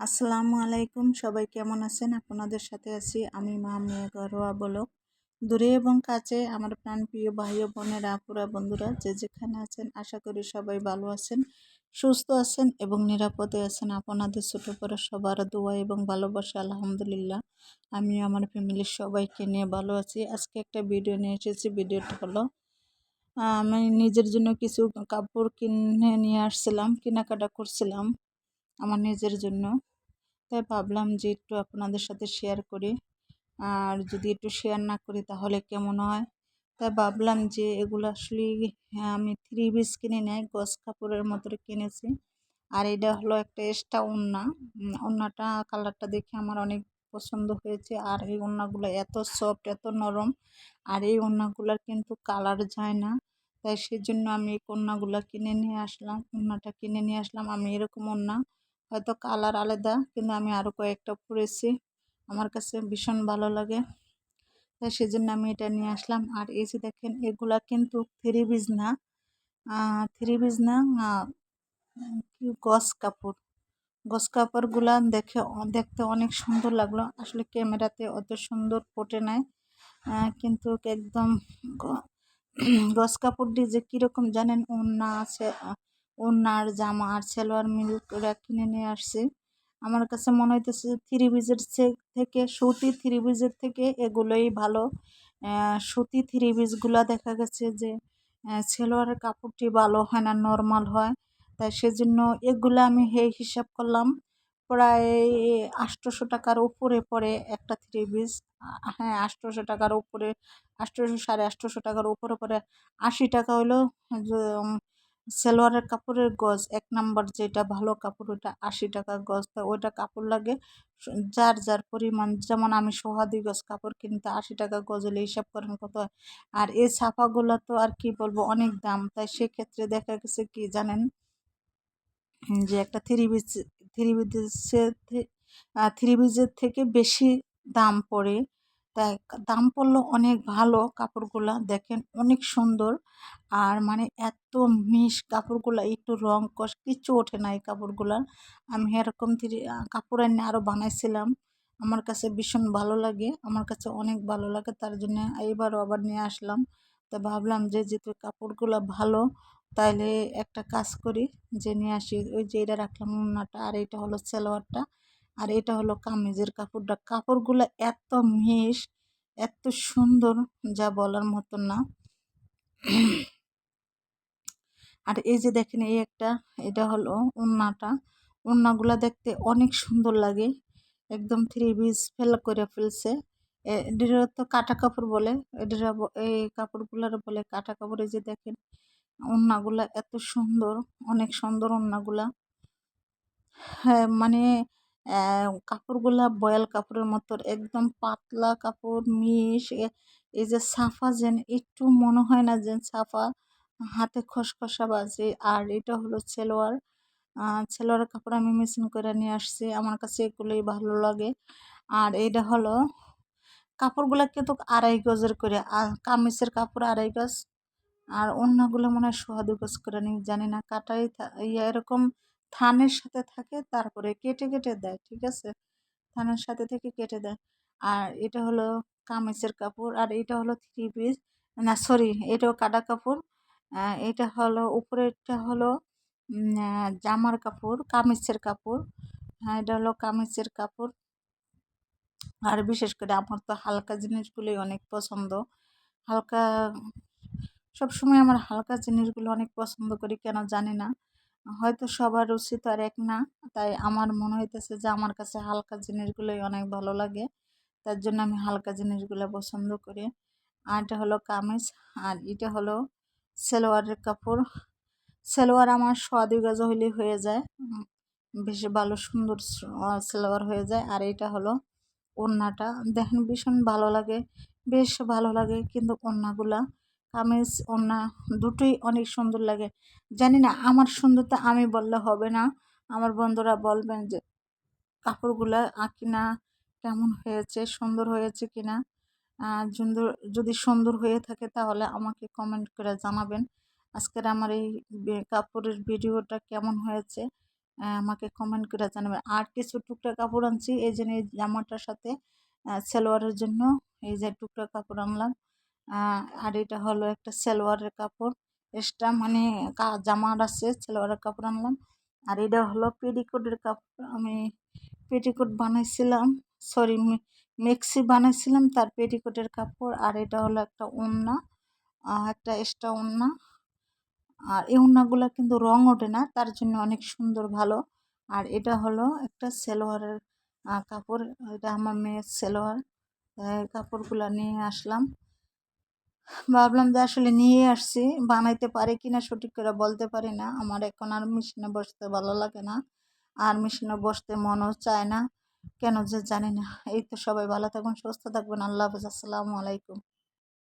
আসসালামু আলাইকুম। সবাই কেমন আছেন? আপনাদের সাথে আছি আমি মা মেয়ে ঘরোয়া বলক দূরে এবং কাছে আমার প্রাণ প্রিয় ভাই ও বোনের আপুরা বন্ধুরা, যে যেখানে আছেন, আশা করি সবাই ভালো আছেন, সুস্থ আছেন এবং নিরাপদে আছেন। আপনাদের ছোটো বড় সবার দোয়া এবং ভালোবাসা, আলহামদুলিল্লাহ। আমি আমার ফ্যামিলির সবাইকে নিয়ে ভালো আছি। আজকে একটা ভিডিও নিয়ে এসেছি। ভিডিওটা হলো, আমি নিজের জন্য কিছু কাপড় কিনে নিয়ে আসছিলাম, কেনাকাটা করছিলাম আমার নিজের জন্য। তাই ভাবলাম যে একটু আপনাদের সাথে শেয়ার করি। আর যদি একটু শেয়ার না করি তাহলে কেমন হয়? তাই ভাবলাম যে এগুলো আসলে হ্যাঁ আমি থ্রি পিস কিনে নেয় গস কাপড়ের মতো কিনেছি। আর এটা হলো একটা এক্সট্রা ওড়না। ওড়নাটা কালারটা দেখে আমার অনেক পছন্দ হয়েছে। আর এই ওড়নাগুলো এত সফট এত নরম। আর এই ওড়নাগুলোর কিন্তু কালার যায় না। তাই সেজন্য আমি এই কন্যাগুলো কিনে নিয়ে আসলাম, ওড়নাটা কিনে নিয়ে আসলাম। আমি এরকম ওড়না হয়তো কালার আলাদা, কিন্তু আমি আরও কয়েকটা পরেছি। আমার কাছে ভীষণ ভালো লাগে। তাই সেজন্য আমি এটা নিয়ে আসলাম। আর এই যে দেখেন, এগুলা কিন্তু থ্রি বিজ না থ্রি বিজ না গস কাপড়। গস কাপড়গুলা দেখে দেখতে অনেক সুন্দর লাগল। আসলে ক্যামেরাতে অত সুন্দর ফোটে নাই কিন্তু একদম গস কাপড়টি যে কীরকম জানেন, ওড়না আছে ওড়নার জামা আর সালোয়ার মিল করে কিনে নিয়ে আসছে। আমার কাছে মনে হইতেছে থ্রি বিজের থেকে, সুতি থ্রি বিজের থেকে এগুলোই ভালো। সুতি থ্রি বিজগুলো দেখা গেছে যে সেলোয়ারের কাপড়টি ভালো হয় না, নর্মাল হয়। তাই সেজন্য এগুলো আমি হে হিসাব করলাম। প্রায় আটশোশো টাকার উপরে পড়ে একটা থ্রি পিস হ্যাঁ আটশোশো টাকার উপরে আটশোশো সাড়ে আটশোশো টাকার উপরে পরে আশি টাকা হলো সালোয়ারের কাপড়ের গজ, এক নাম্বার যেটা ভালো কাপড়, ওইটা আশি টাকা গজ। তা ওইটা কাপড় লাগে যার যার পরিমাণ, যেমন আমি সোহাদি গজ কাপড় কিনতে আশি টাকা গজ হলে হিসাব করেন কত হয়? আর এই ছাপাগুলো তো আর কি বলব, অনেক দাম। তাই সেক্ষেত্রে দেখা গেছে কি জানেন? যে একটা থ্রি বিচ থ্রি বিচের থ্রি থেকে বেশি দাম পড়ে তাই দাম পড়ল অনেক ভালো কাপড়গুলা, দেখেন অনেক সুন্দর। আর মানে এত মিশ কাপড়গুলা, একটু রং কষ কিচ্ছু ওঠে না এই কাপড়গুলা। আমি এরকম থ্রি কাপড় এনে আরও বানাইছিলাম। আমার কাছে ভীষণ ভালো লাগে, আমার কাছে অনেক ভালো লাগে, তার জন্য এইবারও আবার নিয়ে আসলাম। তো ভাবলাম যে যেহেতু কাপড়গুলো ভালো, তাইলে একটা কাজ করি যে নিয়ে আসি। ওই যে এটা রাখলাম উন্নাটা আর এটা হলো সালোয়ারটা। আর এটা হলো কামিজের কাপড়টা। কাপড়গুলো এত মিশ, এত সুন্দর, যা বলার মতো না। আর এই যে দেখেন, এই একটা, এটা হলো উন্নাটা। উন্নাগুলা দেখতে অনেক সুন্দর লাগে। একদম থ্রি পিস ফেল করে ফেলছে। এদের তো কাটা কাপড় বলে, এদের এই কাপড়গুলার বলে কাটা কাপড়, এই যে দেখেন ওড়নাগুলা এত সুন্দর, অনেক সুন্দর ওড়নাগুলা হ্যাঁ মানে কাপড়গুলা বয়াল কাপড়ের মতো, একদম পাতলা কাপড় মিশ এই যে সাফা যেন একটু মনে হয় না যেন সাফা, হাতে খসখসা বাজে। আর এটা হলো সেলোয়ার সেলোয়ারের কাপড় আমি মেশিন করে নিয়ে আসছি, আমার কাছে এগুলোই ভালো লাগে। আর এটা হলো, কাপড়গুলো কিন্তু আড়াই গজের করে আর কামিজের কাপড় আড়াই গজ, আর অন্যগুলো মনে হয় সোহাদু গজ করে নিই, জানি না, কাটাই ইয়ে এরকম থানের সাথে থাকে, তারপরে কেটে কেটে দেয়, ঠিক আছে? থানের সাথে থেকে কেটে দেয়। আর এটা হলো কামিজের কাপড়, আর এটা হলো থ্রি পিস না সরি এটাও কাটা কাপড়। এটা হলো, উপরেরটা হলো জামার কাপড়, কামিজের কাপড়। হ্যাঁ এটা হলো কামিজের কাপড়। আর বিশেষ করে আমার তো হালকা জিনিসগুলোই অনেক পছন্দ। হালকা, সবসময় আমার হালকা জিনিসগুলো অনেক পছন্দ করি, কেন জানি না। হয়তো সবার রুচি তো আর এক না। তাই আমার মনে হইতেছে যে, আমার কাছে হালকা জিনিসগুলোই অনেক ভালো লাগে। তার জন্য আমি হালকা জিনিসগুলো পছন্দ করি। আর এটা হলো কামিজ, আর এটা হলো সেলোয়ারের কাপড়। সেলোয়ার আমার সোয়াদি গাজ হইলে হয়ে যায়। বেশ ভালো সুন্দর সেলোয়ার হয়ে যায়। আর এটা হলো ওড়নাটা। দেখেন ভীষণ ভালো লাগে, বেশ ভালো লাগে কিন্তু ওড়নাগুলা। কামিজ, ওড়না দুটোই অনেক সুন্দর লাগে। জানি না, আমার সুন্দরতা আমি বললে হবে না। আমার বন্ধুরা বলবেন যে, কাপড়গুলা কিনা কেমন হয়েছে? সুন্দর হয়েছে কিনা? সুন্দর, যদি সুন্দর হয়ে থাকে তাহলে আমাকে কমেন্ট করে জানাবেন। আজকের আমার এই কাপড়ের ভিডিওটা কেমন হয়েছে আমাকে কমেন্ট করে জানাবেন। আর কিছু টুকরা কাপড় আনছি, এই জন্য এই জামাটার সাথে সালোয়ারের জন্য এই যে টুকরা কাপড় আনলাম। আর এটা হলো একটা সালোয়ারের কাপড়। এক্সট্রা মানে কা- জামার আছে সালোয়ারের কাপড় আনলাম। আর এটা হলো পেটিকোটের কাপড়। আমি পেটিকোট বানাইছিলাম সরি মেক্সি বানাইছিলাম তার পেটিকোটের কাপড়। আর এটা হলো একটা আহ, একটা এক্সট্রা ওড়না আর এই ওড়নাগুলো কিন্তু রং ওঠে না তার জন্য অনেক সুন্দর ভালো। আর এটা হলো একটা সেলোয়ারের কাপড়। এটা আমার মেয়ের সেলোয়ার কাপড়গুলো নিয়ে আসলাম। ভাবলাম যে আসলে নিয়ে আসছি, বানাইতে পারে কি না সঠিক করে বলতে পারি না। আমার এখন আর মেশিনে বসতে ভালো লাগে না, আর মেশিনে বসতে মনও চায় না। কেন যে জানি না। এই তো সবাই ভালো থাকুন, সুস্থ থাকবেন। আল্লাহ হাফিজ। আসসালামু আলাইকুম।